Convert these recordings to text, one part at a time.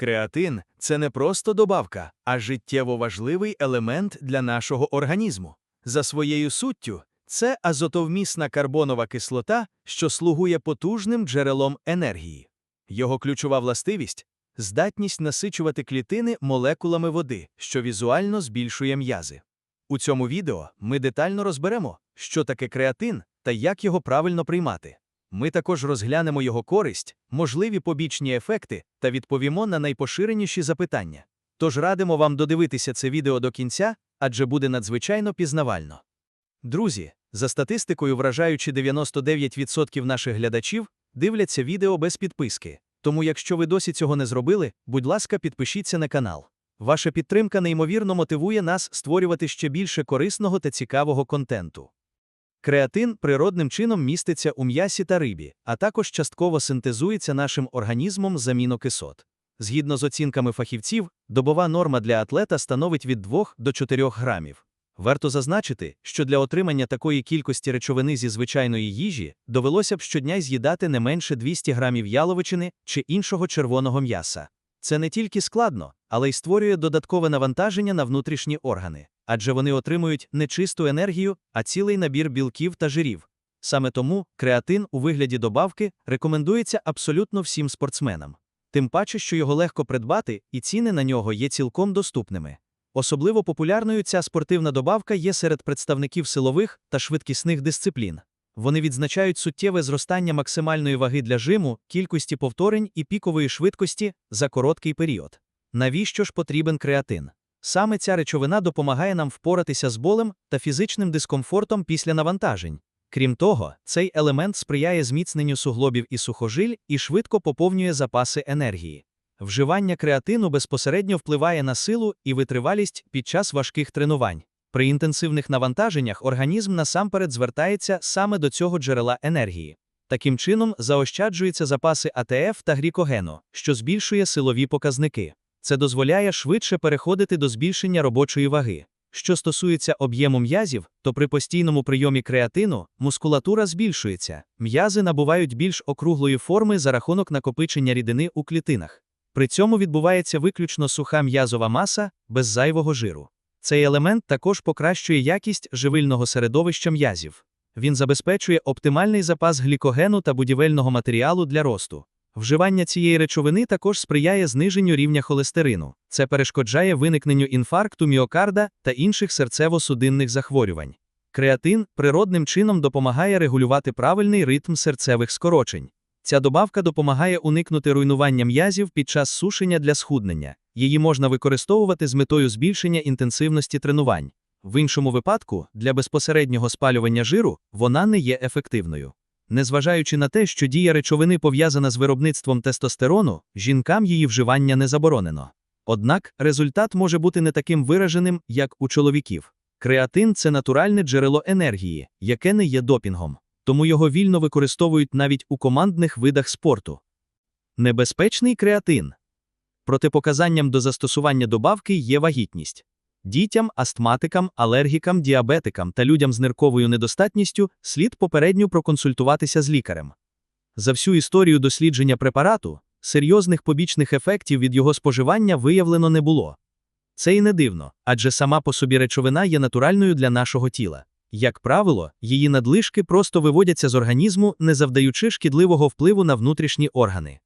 Креатин це не просто добавка, а життєво важливий елемент для нашого організму. За своєю суттю, це азотовмісна карбонова кислота, що слугує потужним джерелом енергії. Його ключова властивість здатність насичувати клітини молекулами води, що візуально збільшує м'язи. У цьому відео ми детально розберемо, що таке креатин та як його правильно приймати. Ми також розглянемо його користь, можливі побічні ефекти та відповімо на найпоширеніші запитання. Тож радимо вам додивитися це відео до кінця, адже буде надзвичайно пізнавально. Друзі, за статистикою, вражаючи 99% наших глядачів, дивляться відео без підписки. Тому, якщо ви досі цього не зробили, будь ласка, підпишіться на канал. Ваша підтримка неймовірно мотивує нас створювати ще більше корисного та цікавого контенту. Креатин природним чином міститься у м'ясі та рибі, а також частково синтезується нашим організмом з амінокислот. Згідно з оцінками фахівців, добова норма для атлета становить від 2 до 4 грамів. Варто зазначити, що для отримання такої кількості речовини зі звичайної їжі довелося б щодня з'їдати не менше 200 грамів яловичини чи іншого червоного м'яса. Це не тільки складно, але й створює додаткове навантаження на внутрішні органи, адже вони отримують не чисту енергію, а цілий набір білків та жирів. Саме тому креатин у вигляді добавки рекомендується абсолютно всім спортсменам. Тим паче, що його легко придбати, і ціни на нього є цілком доступними. Особливо популярною ця спортивна добавка є серед представників силових та швидкісних дисциплін. Вони відзначають суттєве зростання максимальної ваги для жиму, кількості повторень і пікової швидкості за короткий період. Навіщо ж потрібен креатин? Саме ця речовина допомагає нам впоратися з болем та фізичним дискомфортом після навантажень. Крім того, цей елемент сприяє зміцненню суглобів і сухожиль і швидко поповнює запаси енергії. Вживання креатину безпосередньо впливає на силу і витривалість під час важких тренувань. При інтенсивних навантаженнях організм насамперед звертається саме до цього джерела енергії. Таким чином, заощаджуються запаси АТФ та глікогену, що збільшує силові показники. Це дозволяє швидше переходити до збільшення робочої ваги. Що стосується об'єму м'язів, то при постійному прийомі креатину мускулатура збільшується, м'язи набувають більш округлої форми за рахунок накопичення рідини у клітинах. При цьому відбувається виключно суха м'язова маса без зайвого жиру. Цей елемент також покращує якість живильного середовища м'язів. Він забезпечує оптимальний запас глікогену та будівельного матеріалу для росту. Вживання цієї речовини також сприяє зниженню рівня холестерину. Це перешкоджає виникненню інфаркту міокарда та інших серцево-судинних захворювань. Креатин природним чином допомагає регулювати правильний ритм серцевих скорочень. Ця добавка допомагає уникнути руйнування м'язів під час сушення для схуднення. Її можна використовувати з метою збільшення інтенсивності тренувань. В іншому випадку, для безпосереднього спалювання жиру, вона не є ефективною. Незважаючи на те, що дія речовини пов'язана з виробництвом тестостерону, жінкам її вживання не заборонено. Однак результат може бути не таким вираженим, як у чоловіків. Креатин це натуральне джерело енергії, яке не є допінгом, тому його вільно використовують навіть у командних видах спорту. Небезпечний креатин. Протипоказанням до застосування добавки є вагітність. Дітям, астматикам, алергікам, діабетикам та людям з нирковою недостатністю слід попередньо проконсультуватися з лікарем. За всю історію дослідження препарату серйозних побічних ефектів від його споживання виявлено не було. Це і не дивно, адже сама по собі речовина є натуральною для нашого тіла. Як правило, її надлишки просто виводяться з організму, не завдаючи шкідливого впливу на внутрішні органи.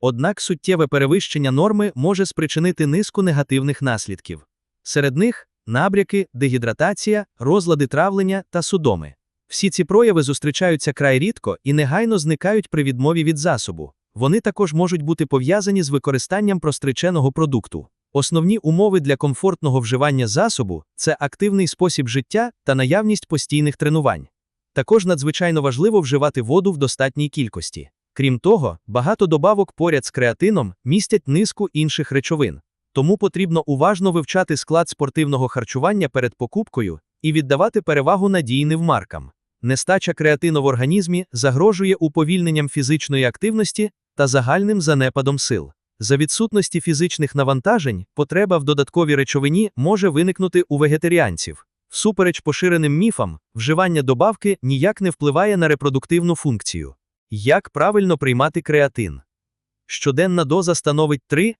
Однак суттєве перевищення норми може спричинити низку негативних наслідків. Серед них набряки, дегідратація, розлади травлення та судоми. Всі ці прояви зустрічаються край рідко і негайно зникають при відмові від засобу. Вони також можуть бути пов'язані з використанням простриченого продукту. Основні умови для комфортного вживання засобу це активний спосіб життя та наявність постійних тренувань. Також надзвичайно важливо вживати воду в достатній кількості. Крім того, багато добавок поряд з креатином містять низку інших речовин. Тому потрібно уважно вивчати склад спортивного харчування перед покупкою і віддавати перевагу надійним маркам. Нестача креатину в організмі загрожує уповільненням фізичної активності та загальним занепадом сил. За відсутності фізичних навантажень, потреба в додатковій речовині може виникнути у вегетаріанців. Всупереч поширеним міфам, вживання добавки ніяк не впливає на репродуктивну функцію. Як правильно приймати креатин? Щоденна доза становить 3-5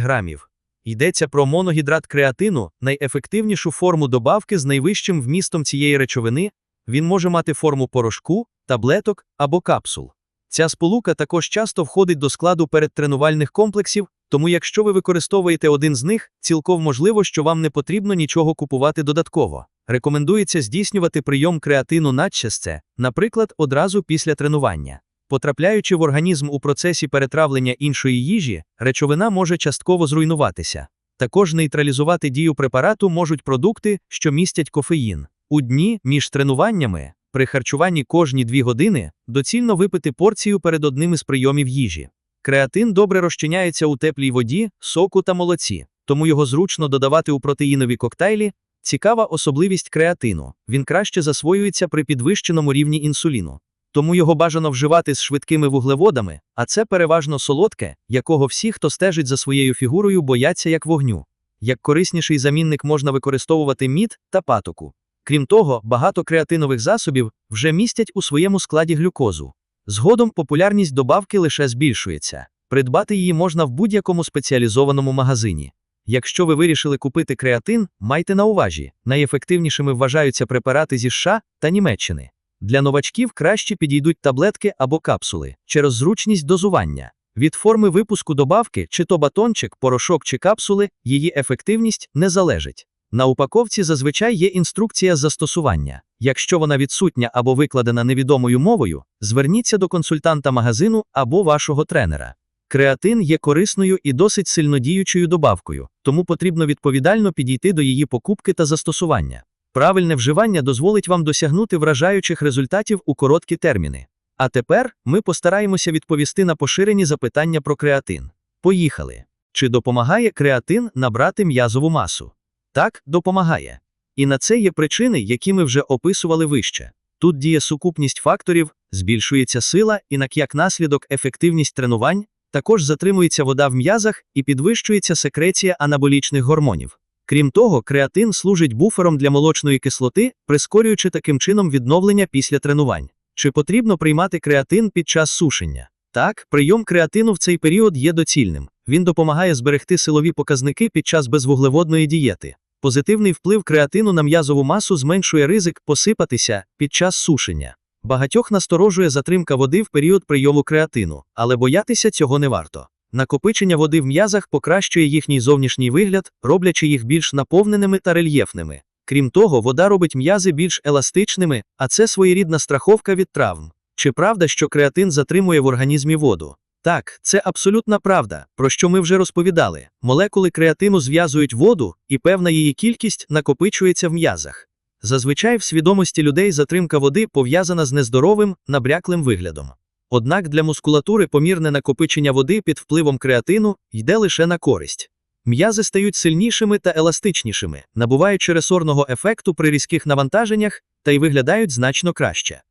грамів. Йдеться про моногідрат креатину, найефективнішу форму добавки з найвищим вмістом цієї речовини. Він може мати форму порошку, таблеток або капсул. Ця сполука також часто входить до складу передтренувальних комплексів, тому якщо ви використовуєте один з них, цілком можливо, що вам не потрібно нічого купувати додатково. Рекомендується здійснювати прийом креатину надчасце, наприклад, одразу після тренування. Потрапляючи в організм у процесі перетравлення іншої їжі, речовина може частково зруйнуватися. Також нейтралізувати дію препарату можуть продукти, що містять кофеїн. У дні між тренуваннями, при харчуванні кожні 2 години, доцільно випити порцію перед одним із прийомів їжі. Креатин добре розчиняється у теплій воді, соку та молоці, тому його зручно додавати у протеїнові коктейлі. Цікава особливість креатину. Він краще засвоюється при підвищеному рівні інсуліну. Тому його бажано вживати з швидкими вуглеводами, а це переважно солодке, якого всі, хто стежить за своєю фігурою, бояться як вогню. Як корисніший замінник можна використовувати мід та патоку. Крім того, багато креатинових засобів вже містять у своєму складі глюкозу. Згодом популярність добавки лише збільшується. Придбати її можна в будь-якому спеціалізованому магазині. Якщо ви вирішили купити креатин, майте на увазі, найефективнішими вважаються препарати зі США та Німеччини. Для новачків краще підійдуть таблетки або капсули через зручність дозування. Від форми випуску добавки, чи то батончик, порошок чи капсули, її ефективність не залежить. На упаковці зазвичай є інструкція застосування. Якщо вона відсутня або викладена невідомою мовою, зверніться до консультанта магазину або вашого тренера. Креатин є корисною і досить сильнодіючою добавкою, тому потрібно відповідально підійти до її покупки та застосування. Правильне вживання дозволить вам досягнути вражаючих результатів у короткі терміни. А тепер ми постараємося відповісти на поширені запитання про креатин. Поїхали. Чи допомагає креатин набрати м'язову масу? Так, допомагає. І на це є причини, які ми вже описували вище. Тут діє сукупність факторів, збільшується сила і як наслідок ефективність тренувань, також затримується вода в м'язах і підвищується секреція анаболічних гормонів. Крім того, креатин служить буфером для молочної кислоти, прискорюючи таким чином відновлення після тренувань. Чи потрібно приймати креатин під час сушення? Так, прийом креатину в цей період є доцільним. Він допомагає зберегти силові показники під час безвуглеводної дієти. Позитивний вплив креатину на м'язову масу зменшує ризик посипатися під час сушення. Багатьох насторожує затримка води в період прийому креатину, але боятися цього не варто. Накопичення води в м'язах покращує їхній зовнішній вигляд, роблячи їх більш наповненими та рельєфними. Крім того, вода робить м'язи більш еластичними, а це своєрідна страховка від травм. Чи правда, що креатин затримує в організмі воду? Так, це абсолютна правда, про що ми вже розповідали. Молекули креатину зв'язують воду, і певна її кількість накопичується в м'язах. Зазвичай в свідомості людей затримка води пов'язана з нездоровим, набряклим виглядом. Однак для мускулатури помірне накопичення води під впливом креатину йде лише на користь. М'язи стають сильнішими та еластичнішими, набуваючи ресорного ефекту при різких навантаженнях та й виглядають значно краще.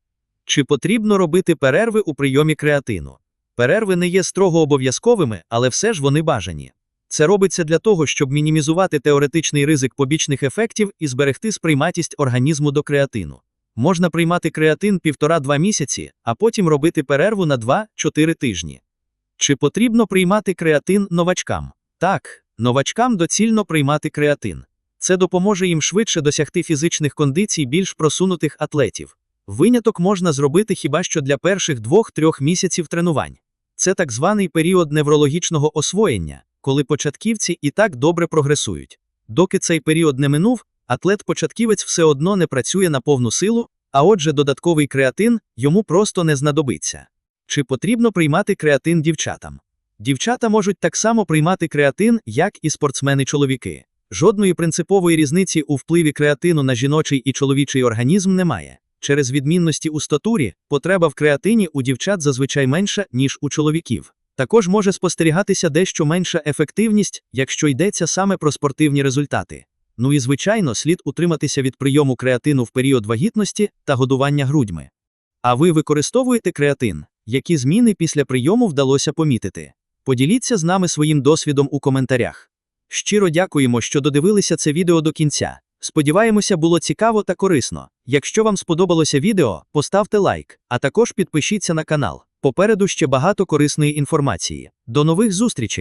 Чи потрібно робити перерви у прийомі креатину? Перерви не є строго обов'язковими, але все ж вони бажані. Це робиться для того, щоб мінімізувати теоретичний ризик побічних ефектів і зберегти сприйматість організму до креатину. Можна приймати креатин півтора-два місяці, а потім робити перерву на 2-4 тижні. Чи потрібно приймати креатин новачкам? Так, новачкам доцільно приймати креатин. Це допоможе їм швидше досягти фізичних кондицій більш просунутих атлетів. Виняток можна зробити хіба що для перших 2-3 місяців тренувань. Це так званий період неврологічного освоєння, коли початківці і так добре прогресують. Доки цей період не минув, атлет-початківець все одно не працює на повну силу, а отже, додатковий креатин йому просто не знадобиться. Чи потрібно приймати креатин дівчатам? Дівчата можуть так само приймати креатин, як і спортсмени-чоловіки. Жодної принципової різниці у впливі креатину на жіночий і чоловічий організм немає. Через відмінності у статурі потреба в креатині у дівчат зазвичай менша, ніж у чоловіків. Також може спостерігатися дещо менша ефективність, якщо йдеться саме про спортивні результати. Ну і звичайно, слід утриматися від прийому креатину в період вагітності та годування грудьми. А ви використовуєте креатин? Які зміни після прийому вдалося помітити? Поділіться з нами своїм досвідом у коментарях. Щиро дякуємо, що додивилися це відео до кінця. Сподіваємося, було цікаво та корисно. Якщо вам сподобалося відео, поставте лайк, а також підпишіться на канал. Попереду ще багато корисної інформації. До нових зустрічей!